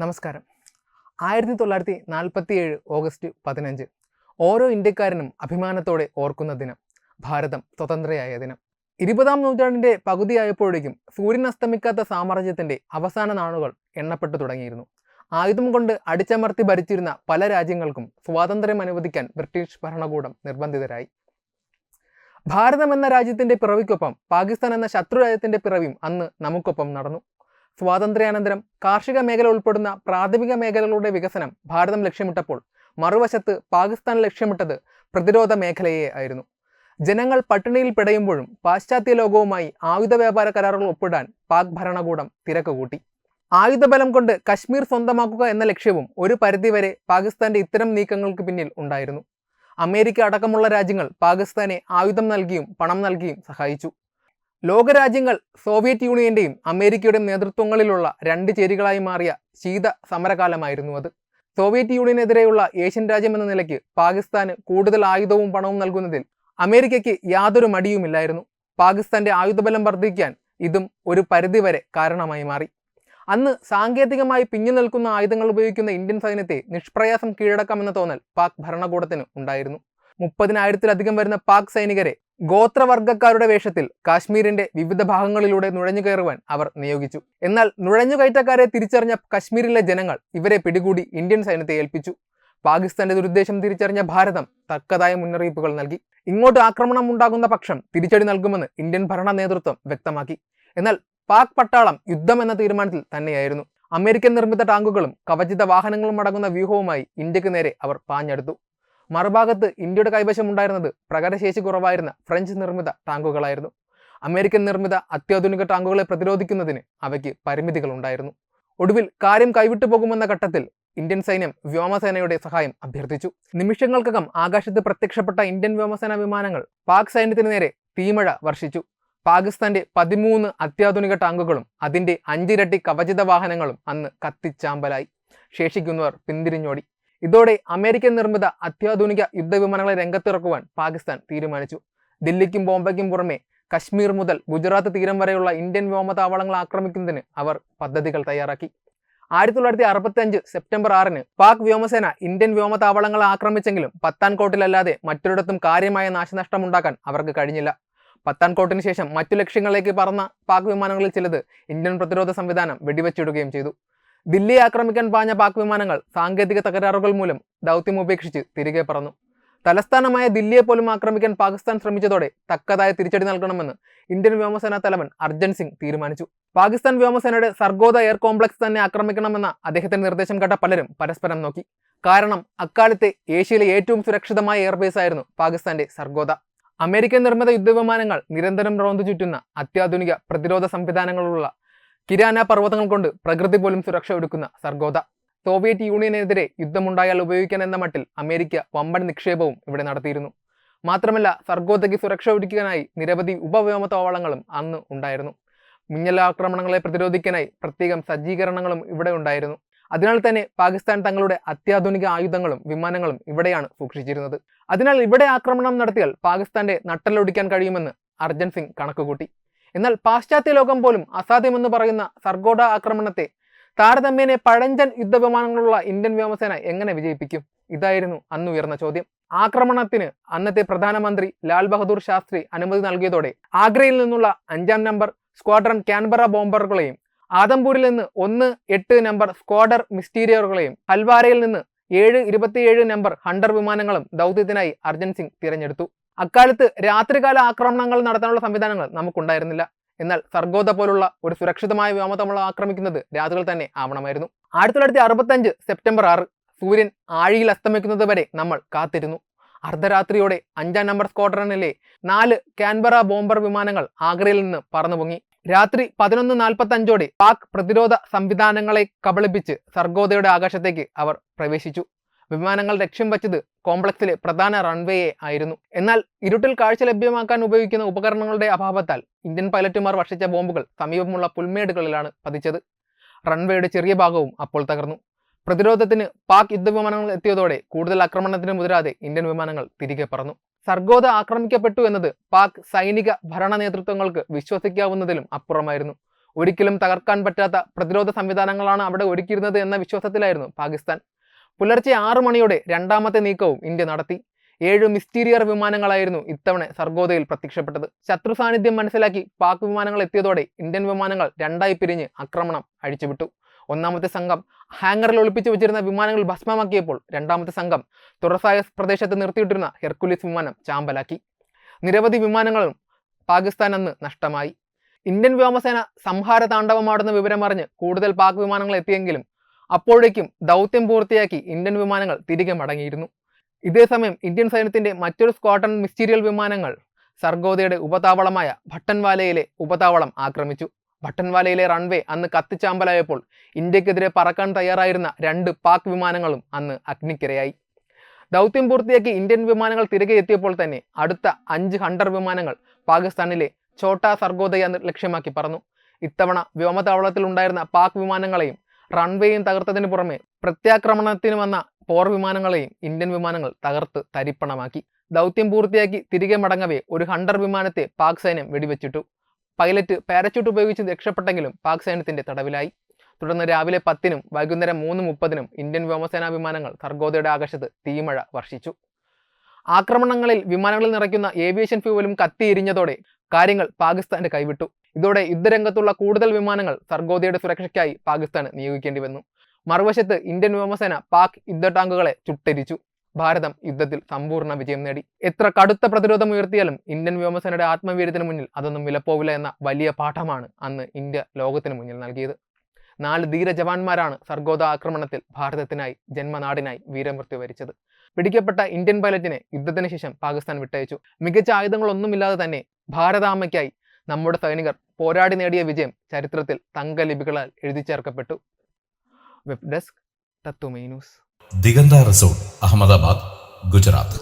നമസ്കാരം. ആയിരത്തി തൊള്ളായിരത്തി നാൽപ്പത്തി ഏഴ് ഓഗസ്റ്റ് പതിനഞ്ച്. ഓരോ ഇന്ത്യക്കാരനും അഭിമാനത്തോടെ ഓർക്കുന്ന ദിനം. ഭാരതം സ്വതന്ത്രയായ ദിനം. ഇരുപതാം നൂറ്റാണ്ടിന്റെ പകുതിയായപ്പോഴേക്കും സൂര്യൻ അസ്തമിക്കാത്ത സാമ്രാജ്യത്തിന്റെ അവസാന നാളുകൾ എണ്ണപ്പെട്ടു തുടങ്ങിയിരുന്നു. ആയുധം കൊണ്ട് അടിച്ചമർത്തി ഭരിച്ചിരുന്ന പല രാജ്യങ്ങൾക്കും സ്വാതന്ത്ര്യം അനുവദിക്കാൻ ബ്രിട്ടീഷ് ഭരണകൂടം നിർബന്ധിതരായി. ഭാരതം എന്ന രാജ്യത്തിന്റെ പിറവിക്കൊപ്പം പാകിസ്ഥാൻ എന്ന ശത്രു രാജ്യത്തിന്റെ പിറവിയും അന്ന് നമുക്കൊപ്പം നടന്നു. സ്വാതന്ത്ര്യാനന്തരം കാർഷിക മേഖല ഉൾപ്പെടുന്ന പ്രാഥമിക മേഖലകളുടെ വികസനം ഭാരതം ലക്ഷ്യമിട്ടപ്പോൾ മറുവശത്ത് പാകിസ്ഥാൻ ലക്ഷ്യമിട്ടത് പ്രതിരോധ മേഖലയെ ആയിരുന്നു. ജനങ്ങൾ പട്ടിണിയിൽ പിടയുമ്പോഴും പാശ്ചാത്യ ലോകവുമായി ആയുധ വ്യാപാര കരാറുകൾ ഒപ്പിടാൻ പാക് ഭരണകൂടം തിരക്ക് കൂട്ടി ആയുധബലം കൊണ്ട് കശ്മീർ സ്വന്തമാക്കുക എന്ന ലക്ഷ്യവും ഒരു പരിധിവരെ പാകിസ്ഥാന്റെ ഇത്തരം നീക്കങ്ങൾക്ക് പിന്നിൽ ഉണ്ടായിരുന്നു. അമേരിക്ക അടക്കമുള്ള രാജ്യങ്ങൾ പാകിസ്ഥാനെ ആയുധം നൽകിയും പണം നൽകിയും സഹായിച്ചു. ലോകരാജ്യങ്ങൾ സോവിയറ്റ് യൂണിയന്റെയും അമേരിക്കയുടെയും നേതൃത്വങ്ങളിലുള്ള രണ്ട് ചേരികളായി മാറിയ ശീത സമരകാലമായിരുന്നു അത്. സോവിയറ്റ് യൂണിയനെതിരെയുള്ള ഏഷ്യൻ രാജ്യം എന്ന നിലയ്ക്ക് പാകിസ്ഥാന് കൂടുതൽ ആയുധവും പണവും നൽകുന്നതിൽ അമേരിക്കയ്ക്ക് യാതൊരു മടിയുമില്ലായിരുന്നു. പാകിസ്ഥാന്റെ ആയുധബലം വർദ്ധിക്കാൻ ഇതും ഒരു പരിധിവരെ കാരണമായി മാറി. അന്ന് സാങ്കേതികമായി പിഞ്ഞു നിൽക്കുന്ന ആയുധങ്ങൾ ഉപയോഗിക്കുന്ന ഇന്ത്യൻ സൈന്യത്തെ നിഷ്പ്രയാസം കീഴടക്കാമെന്ന തോന്നൽ പാക് ഭരണകൂടത്തിന് ഉണ്ടായിരുന്നു. മുപ്പതിനായിരത്തിലധികം വരുന്ന പാക് സൈനികരെ ഗോത്രവർഗക്കാരുടെ വേഷത്തിൽ കാശ്മീരിന്റെ വിവിധ ഭാഗങ്ങളിലൂടെ നുഴഞ്ഞു കയറുവാൻ അവർ നിയോഗിച്ചു. എന്നാൽ നുഴഞ്ഞുകയറ്റക്കാരെ തിരിച്ചറിഞ്ഞ കശ്മീരിലെ ജനങ്ങൾ ഇവരെ പിടികൂടി ഇന്ത്യൻ സൈന്യത്തെ ഏൽപ്പിച്ചു. പാകിസ്ഥാന്റെ ദുരുദ്ദേശം തിരിച്ചറിഞ്ഞ ഭാരതം തക്കതായ മുന്നറിയിപ്പുകൾ നൽകി. ഇങ്ങോട്ട് ആക്രമണം ഉണ്ടാകുന്ന പക്ഷം തിരിച്ചടി നൽകുമെന്ന് ഇന്ത്യൻ ഭരണ നേതൃത്വം വ്യക്തമാക്കി. എന്നാൽ പാക് പട്ടാളം യുദ്ധം എന്ന തീരുമാനത്തിൽ തന്നെയായിരുന്നു. അമേരിക്കൻ നിർമ്മിത ടാങ്കുകളും കവചിത വാഹനങ്ങളും അടങ്ങുന്ന വ്യൂഹവുമായി ഇന്ത്യയ്ക്ക് നേരെ അവർ പാഞ്ഞെടുത്തു. മറുഭാഗത്ത് ഇന്ത്യയുടെ കൈവശം ഉണ്ടായിരുന്നത് പ്രകടശേഷി കുറവായിരുന്ന ഫ്രഞ്ച് നിർമ്മിത ടാങ്കുകളായിരുന്നു. അമേരിക്കൻ നിർമ്മിത അത്യാധുനിക ടാങ്കുകളെ പ്രതിരോധിക്കുന്നതിന് അവയ്ക്ക് പരിമിതികളുണ്ടായിരുന്നു ഒടുവിൽ കാര്യം കൈവിട്ടു പോകുമെന്ന ഘട്ടത്തിൽ ഇന്ത്യൻ സൈന്യം വ്യോമസേനയുടെ സഹായം അഭ്യർത്ഥിച്ചു. നിമിഷങ്ങൾക്കകം ആകാശത്ത് പ്രത്യക്ഷപ്പെട്ട ഇന്ത്യൻ വ്യോമസേന വിമാനങ്ങൾ പാക് സൈന്യത്തിന് നേരെ തീമഴ വർഷിച്ചു. പാകിസ്ഥാന്റെ പതിമൂന്ന് അത്യാധുനിക ടാങ്കുകളും അതിന്റെ അഞ്ചിരട്ടി കവചിത വാഹനങ്ങളും അന്ന് കത്തിച്ചാമ്പലായി. ശേഷിക്കുന്നവർ പിന്തിരിഞ്ഞോടി. ഇതോടെ അമേരിക്കൻ നിർമ്മിത അത്യാധുനിക യുദ്ധവിമാനങ്ങളെ രംഗത്തിറക്കുവാൻ പാകിസ്ഥാൻ തീരുമാനിച്ചു. ദില്ലിക്കും ബോംബെക്കും പുറമെ കശ്മീർ മുതൽ ഗുജറാത്ത് തീരം വരെയുള്ള ഇന്ത്യൻ വ്യോമതാവളങ്ങൾ ആക്രമിക്കുന്നതിന് അവർ പദ്ധതികൾ തയ്യാറാക്കി. ആയിരത്തി തൊള്ളായിരത്തി അറുപത്തി അഞ്ച് സെപ്റ്റംബർ ആറിന് പാക് വ്യോമസേന ഇന്ത്യൻ വ്യോമതാവളങ്ങൾ ആക്രമിച്ചെങ്കിലും പത്താൻകോട്ടിലല്ലാതെ മറ്റൊരിടത്തും കാര്യമായ നാശനഷ്ടമുണ്ടാക്കാൻ അവർക്ക് കഴിഞ്ഞില്ല. പത്താൻകോട്ടിന് ശേഷം മറ്റു ലക്ഷ്യങ്ങളിലേക്ക് പറന്ന പാക് വിമാനങ്ങളിൽ ചിലത് ഇന്ത്യൻ പ്രതിരോധ സംവിധാനം വെടിവെച്ചിടുകയും ചെയ്തു. ദില്ലി ആക്രമിക്കാൻ പാഞ്ഞ പാക് വിമാനങ്ങൾ സാങ്കേതിക തകരാറുകൾ മൂലം ദൗത്യം ഉപേക്ഷിച്ച് തിരികെ പറന്നു. തലസ്ഥാനമായ ദില്ലിയെ പോലും ആക്രമിക്കാൻ പാകിസ്ഥാൻ ശ്രമിച്ചതോടെ തക്കതായ തിരിച്ചടി നൽകണമെന്ന് ഇന്ത്യൻ വ്യോമസേനാ തലവൻ അർജൻ സിംഗ് തീരുമാനിച്ചു. പാകിസ്ഥാൻ വ്യോമസേനയുടെ സർഗോദ എയർ കോംപ്ലക്സ് തന്നെ ആക്രമിക്കണമെന്ന അദ്ദേഹത്തിന്റെ നിർദ്ദേശം കേട്ട പലരും പരസ്പരം നോക്കി. കാരണം അക്കാലത്തെ ഏഷ്യയിലെ ഏറ്റവും സുരക്ഷിതമായ എയർബേസ് ആയിരുന്നു പാകിസ്ഥാന്റെ സർഗോദ. അമേരിക്കൻ നിർമ്മിത യുദ്ധവിമാനങ്ങൾ നിരന്തരം റോന്തു ചുറ്റുന്ന അത്യാധുനിക പ്രതിരോധ സംവിധാനങ്ങളുള്ള കിരാന പർവതങ്ങൾ കൊണ്ട് പ്രകൃതി പോലും സുരക്ഷ ഒരുക്കുന്ന സർഗോദ. സോവിയറ്റ് യൂണിയനെതിരെ യുദ്ധമുണ്ടായാൽ ഉപയോഗിക്കാൻ എന്ന മട്ടിൽ അമേരിക്ക വമ്പൻ നിക്ഷേപവും ഇവിടെ നടത്തിയിരുന്നു. മാത്രമല്ല സർഗോദയ്ക്ക് സുരക്ഷ ഒരുക്കാനായി നിരവധി ഉപവ്യോമതാവളങ്ങളും അന്ന് ഉണ്ടായിരുന്നു. മിന്നലാക്രമണങ്ങളെ പ്രതിരോധിക്കാനായി പ്രത്യേകം സജ്ജീകരണങ്ങളും ഇവിടെ ഉണ്ടായിരുന്നു. അതിനാൽ തന്നെ പാകിസ്ഥാൻ തങ്ങളുടെ അത്യാധുനിക ആയുധങ്ങളും വിമാനങ്ങളും ഇവിടെയാണ് സൂക്ഷിച്ചിരുന്നത്. അതിനാൽ ഇവിടെ ആക്രമണം നടത്തിയാൽ പാകിസ്ഥാന്റെ നട്ടലൊടിക്കാൻ കഴിയുമെന്ന് അർജൻ സിംഗ് കണക്കുകൂട്ടി. എന്നാൽ പാശ്ചാത്യ ലോകം പോലും അസാധ്യമെന്ന് പറയുന്ന സർഗോഡ ആക്രമണത്തെ താരതമ്യേനെ പഴഞ്ചൻ യുദ്ധവിമാനങ്ങളുള്ള ഇന്ത്യൻ വ്യോമസേന എങ്ങനെ വിജയിപ്പിക്കും? ഇതായിരുന്നു അന്ന് ഉയർന്ന ചോദ്യം. ആക്രമണത്തിന് അന്നത്തെ പ്രധാനമന്ത്രി ലാൽ ബഹദൂർ ശാസ്ത്രി അനുമതി നൽകിയതോടെ ആഗ്രയിൽ നിന്നുള്ള അഞ്ചാം നമ്പർ സ്ക്വാഡ്രൺ ക്യാൻബറ ബോംബറുകളെയും ആദംപൂരിൽ നിന്ന് ഒന്ന് എട്ട് നമ്പർ സ്ക്വാഡർ മിസ്റ്റീരിയറുകളെയും ഹൽവാരയിൽ നിന്ന് ഏഴ് ഇരുപത്തിയേഴ് നമ്പർ ഹണ്ടർ വിമാനങ്ങളും ദൗത്യത്തിനായി അർജൻ സിംഗ് തിരഞ്ഞെടുത്തു. അക്കാലത്ത് രാത്രികാല ആക്രമണങ്ങൾ നടത്താനുള്ള സംവിധാനങ്ങൾ നമുക്കുണ്ടായിരുന്നില്ല. എന്നാൽ സർഗോദ പോലുള്ള ഒരു സുരക്ഷിതമായ വ്യോമതമുള്ള ആക്രമിക്കുന്നത് രാത്രികൾ തന്നെ ആവണമായിരുന്നു. ആയിരത്തി തൊള്ളായിരത്തി അറുപത്തി അഞ്ച് സെപ്റ്റംബർ ആറ് സൂര്യൻ ആഴിയിൽ അസ്തമിക്കുന്നത് വരെ നമ്മൾ കാത്തിരുന്നു. അർദ്ധരാത്രിയോടെ അഞ്ചാം നമ്പർ സ്ക്വാഡ്രണിലെ നാല് കാൻബറ ബോംബർ വിമാനങ്ങൾ ആഗ്രയിൽ നിന്ന് പറന്നുപൊങ്ങി. രാത്രി പതിനൊന്ന് നാൽപ്പത്തി അഞ്ചോടെ പാക് പ്രതിരോധ സംവിധാനങ്ങളെ കബളിപ്പിച്ച് സർഗോദയുടെ ആകാശത്തേക്ക് അവർ പ്രവേശിച്ചു. വിമാനങ്ങൾ ലക്ഷ്യം വച്ചത് കോംപ്ലക്സിലെ പ്രധാന റൺവേയെ ആയിരുന്നു. എന്നാൽ ഇരുട്ടിൽ കാഴ്ച ലഭ്യമാക്കാൻ ഉപയോഗിക്കുന്ന ഉപകരണങ്ങളുടെ അഭാവത്താൽ ഇന്ത്യൻ പൈലറ്റുമാർ വർഷിച്ച ബോംബുകൾ സമീപമുള്ള പുൽമേടുകളിലാണ് പതിച്ചത്. റൺവേയുടെ ചെറിയ ഭാഗവും അപ്പോൾ തകർന്നു. പ്രതിരോധത്തിന് പാക് യുദ്ധവിമാനങ്ങൾ എത്തിയതോടെ കൂടുതൽ ആക്രമണത്തിന് മുതിരാതെ ഇന്ത്യൻ വിമാനങ്ങൾ തിരികെ പറന്നു. സർഗോദ ആക്രമിക്കപ്പെട്ടു എന്നത് പാക് സൈനിക ഭരണ നേതൃത്വങ്ങൾക്ക് വിശ്വസിക്കാവുന്നതിലും അപ്പുറമായിരുന്നു. ഒരിക്കലും തകർക്കാൻ പറ്റാത്ത പ്രതിരോധ സംവിധാനങ്ങളാണ് അവിടെ ഒരുക്കിയിരുന്നത് എന്ന വിശ്വാസത്തിലായിരുന്നു പാകിസ്ഥാൻ. പുലർച്ചെ ആറു മണിയോടെ രണ്ടാമത്തെ നീക്കവും ഇന്ത്യ നടത്തി. ഏഴ് മിസ്റ്റീരിയർ വിമാനങ്ങളായിരുന്നു ഇത്തവണ സർഗോദയിൽ പ്രത്യക്ഷപ്പെട്ടത്. ശത്രു സാന്നിധ്യം മനസ്സിലാക്കി പാക് വിമാനങ്ങൾ എത്തിയതോടെ ഇന്ത്യൻ വിമാനങ്ങൾ രണ്ടായി പിരിഞ്ഞ് ആക്രമണം അഴിച്ചുവിട്ടു. ഒന്നാമത്തെ സംഘം ഹാങ്ങറിൽ ഒളിപ്പിച്ചു വെച്ചിരുന്ന വിമാനങ്ങൾ ഭസ്മമാക്കിയപ്പോൾ രണ്ടാമത്തെ സംഘം തുറസായ പ്രദേശത്ത് നിർത്തിയിട്ടിരുന്ന ഹെർക്കുലിസ് വിമാനം ചാമ്പലാക്കി. നിരവധി വിമാനങ്ങളും പാകിസ്ഥാൻ അന്ന് നഷ്ടമായി. ഇന്ത്യൻ വ്യോമസേന സംഹാര താണ്ഡവമാടുന്ന വിവരമറിഞ്ഞ് കൂടുതൽ പാക് വിമാനങ്ങൾ എത്തിയെങ്കിലും അപ്പോഴേക്കും ദൗത്യം പൂർത്തിയാക്കി ഇന്ത്യൻ വിമാനങ്ങൾ തിരികെ മടങ്ങിയിരുന്നു. ഇതേസമയം ഇന്ത്യൻ സൈന്യത്തിന്റെ മറ്റൊരു സ്ക്വാഡൺ മിസ്റ്റീരിയൽ വിമാനങ്ങൾ സർഗോദയുടെ ഉപതാവളമായ ഭട്ടൻവാലയിലെ ഉപതാവളം ആക്രമിച്ചു. ഭട്ടൻവാലയിലെ റൺവേ അന്ന് കത്തിച്ചാമ്പലായപ്പോൾ ഇന്ത്യക്കെതിരെ പറക്കാൻ തയ്യാറായിരുന്ന രണ്ട് പാക് വിമാനങ്ങളും അന്ന് അഗ്നിക്കിരയായി. ദൗത്യം പൂർത്തിയാക്കി ഇന്ത്യൻ വിമാനങ്ങൾ തിരികെ എത്തിയപ്പോൾ തന്നെ അടുത്ത അഞ്ച് ഹണ്ടർ വിമാനങ്ങൾ പാകിസ്ഥാനിലെ ഛോട്ടാ സർഗോദയ ലക്ഷ്യമാക്കി പറന്നു. ഇത്തവണ വ്യോമതാവളത്തിൽ ഉണ്ടായിരുന്ന പാക് വിമാനങ്ങളെയും റൺവേയും തകർത്തതിന് പുറമെ പ്രത്യാക്രമണത്തിന് വന്ന പോർ വിമാനങ്ങളെയും ഇന്ത്യൻ വിമാനങ്ങൾ തകർത്ത് തരിപ്പണമാക്കി. ദൗത്യം പൂർത്തിയാക്കി തിരികെ മടങ്ങവേ ഒരു ഹണ്ടർ വിമാനത്തെ പാക് സൈന്യം വെടിവെച്ചിട്ടു. പൈലറ്റ് പാരച്യൂട്ട് ഉപയോഗിച്ച് രക്ഷപ്പെട്ടെങ്കിലും പാക് സൈന്യത്തിന്റെ തടവിലായി. തുടർന്ന് രാവിലെ പത്തിനും വൈകുന്നേരം മൂന്ന് മുപ്പതിനും ഇന്ത്യൻ വ്യോമസേനാ വിമാനങ്ങൾ സർഗോദയുടെ ആകാശത്ത് തീമഴ വർഷിച്ചു. ആക്രമണങ്ങളിൽ വിമാനങ്ങളിൽ നിറയ്ക്കുന്ന ഏവിയേഷൻ ഫ്യൂവലും കത്തിയിരിഞ്ഞതോടെ കാര്യങ്ങൾ പാകിസ്ഥാന്റെ കൈവിട്ടു. ഇതോടെ യുദ്ധരംഗത്തുള്ള കൂടുതൽ വിമാനങ്ങൾ സർഗോദയുടെ സുരക്ഷയ്ക്കായി പാകിസ്ഥാൻ നിയോഗിക്കേണ്ടി വന്നു. മറുവശത്ത് ഇന്ത്യൻ വ്യോമസേന പാക് യുദ്ധ ടാങ്കുകളെ ചുട്ടരിച്ചു. ഭാരതം യുദ്ധത്തിൽ സമ്പൂർണ വിജയം നേടി. എത്ര കടുത്ത പ്രതിരോധം ഉയർത്തിയാലും ഇന്ത്യൻ വ്യോമസേനയുടെ ആത്മവീര്യത്തിന് മുന്നിൽ അതൊന്നും വിലപ്പോവില്ല എന്ന വലിയ പാഠമാണ് അന്ന് ഇന്ത്യ ലോകത്തിന് മുന്നിൽ നൽകിയത്. നാല് ധീര ജവാന്മാരാണ് സർഗോദ ആക്രമണത്തിൽ ഭാരതത്തിനായി ജന്മനാടിനായി വീരമൃത്യു വരിച്ചത്. പിടിക്കപ്പെട്ട ഇന്ത്യൻ പൈലറ്റിനെ യുദ്ധത്തിന് ശേഷം പാകിസ്ഥാൻ വിട്ടയച്ചു. മികച്ച ആയുധങ്ങളൊന്നുമില്ലാതെ തന്നെ ഭാരതാമ്മയ്ക്കായി നമ്മുടെ സൈനികർ പോരാടി നേടിയ വിജയം ചരിത്രത്തിൽ തങ്കലിപികളാൽ എഴുതി ചേർക്കപ്പെട്ടു. Web desk Tatwamayi news Diganta resort Ahmedabad Gujarat.